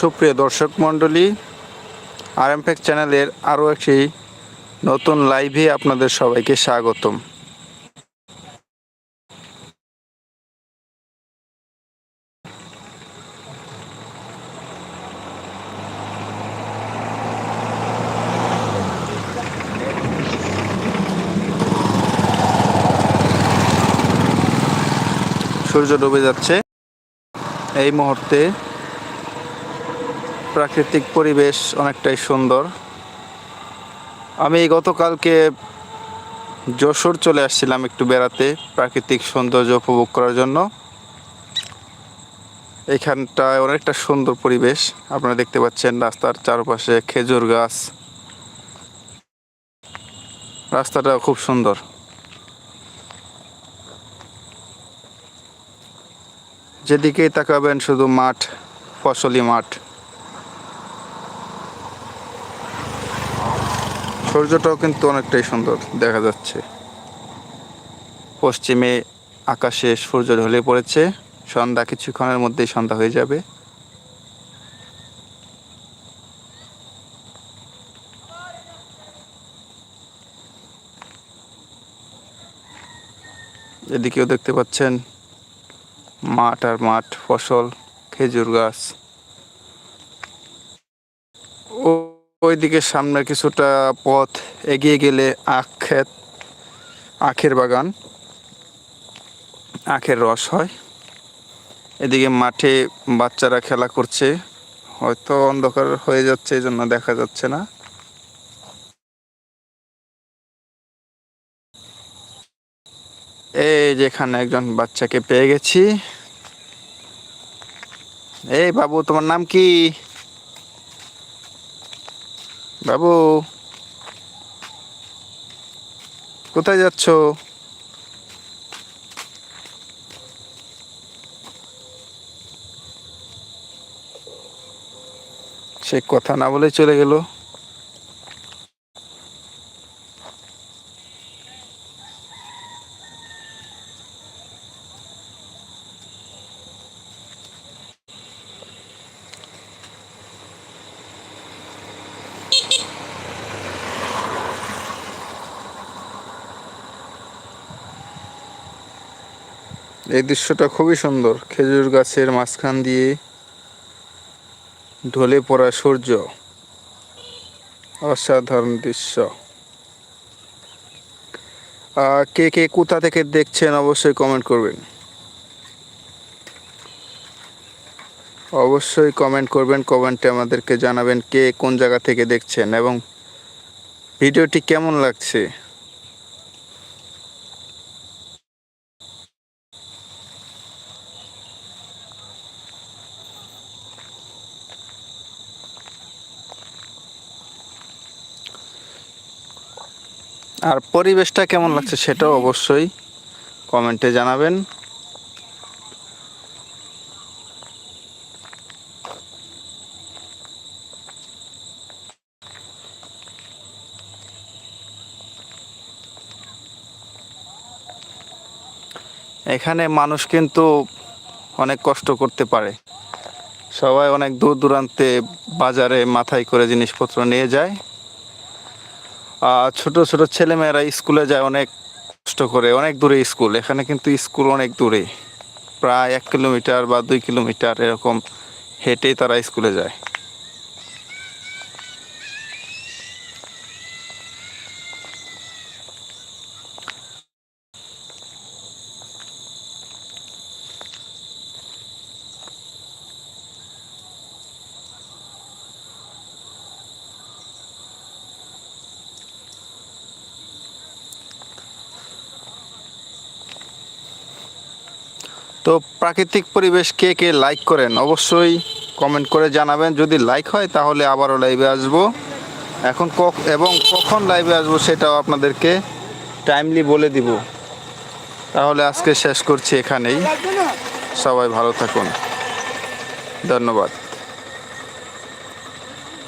সুপ্রিয় দর্শক মণ্ডলী আরএমপেক চ্যানেলের আরও একটি নতুন লাইভে আপনাদের সবাইকে স্বাগতম। সূর্য ডুবে যাচ্ছে। এই মুহূর্তে প্রাকৃতিক পরিবেশ অনেকটাই সুন্দর। আমি গতকালকে যশোর চলে আসছিলাম একটু বেড়াতে প্রাকৃতিক সৌন্দর্য উপভোগ করার জন্য। এখানটায় অনেকটা সুন্দর পরিবেশ। আপনারা দেখতে পাচ্ছেন রাস্তার চারপাশে খেজুর গাছ। রাস্তাটা খুব সুন্দর। যেদিকেই তাকাবেন শুধু মাঠ, ফসলি মাঠ। সূর্যটাও কিন্তু অনেকটাই সুন্দর, দেখা যাচ্ছে। পশ্চিমে আকাশে সূর্য ঢলে পড়েছে, সন্ধ্যা কিছুক্ষণের মধ্যেই সন্ধ্যা হয়ে যাবে। এদিকেও দেখতে পাচ্ছেন মাঠ আর মাঠ, ফসল, খেজুর গাছ। ও ওইদিকে সামনে কিছুটা পথ এগিয়ে গেলে আখ ক্ষেত আখের বাগান, আখের রস হয়। এদিকে মাঠে বাচ্চারা খেলা করছে। হয়তো অন্ধকার হয়ে যাচ্ছে এই জন্য দেখা যাচ্ছে না। এই যেখানে একজন বাচ্চাকে পেয়ে গেছি। এই বাবু, তোমার নাম কি? বাবু। কোথায় যাচ্ছ? সে কথা না বলে চলে গেল। এই দৃশ্যটা খুবই সুন্দর। খেজুর গাছের মাঝখান দিয়ে ঢলে পড়া সূর্য। অসাধারণ দৃশ্য। কে কে কোথা থেকে দেখছেন অবশ্যই কমেন্ট করবেন। অবশ্যই কমেন্ট করবেন কমেন্টে আমাদেরকে জানাবেন কে কোন জায়গা থেকে দেখছেন এবং ভিডিওটি কেমন লাগছে। আর পরিবেশটা কেমন লাগছে সেটাও অবশ্যই কমেন্টে জানাবেন। এখানে মানুষ কিন্তু অনেক কষ্ট করতে পারে। সবাই অনেক দূর দূরান্তে বাজারে মাথায় করে জিনিসপত্র নিয়ে যায়। ছোট ছোট ছেলেমেয়েরা স্কুলে যায়, অনেক কষ্ট করে, অনেক দূরে স্কুল। এখানে কিন্তু স্কুল অনেক দূরে। প্রায় এক কিলোমিটার বা দুই কিলোমিটার এরকম হেঁটেই তারা স্কুলে যায়। তো প্রাকৃতিক পরিবেশ কে কে লাইক করেন অবশ্যই কমেন্ট করে জানাবেন। যদি লাইক হয় তাহলে আবারও লাইভে আসব। এখন এবং কখন লাইভে আসব সেটাও আপনাদেরকে টাইমলি বলে দিব। তাহলে আজকে শেষ করছি এখানেই। সবাই ভালো থাকুন। ধন্যবাদ।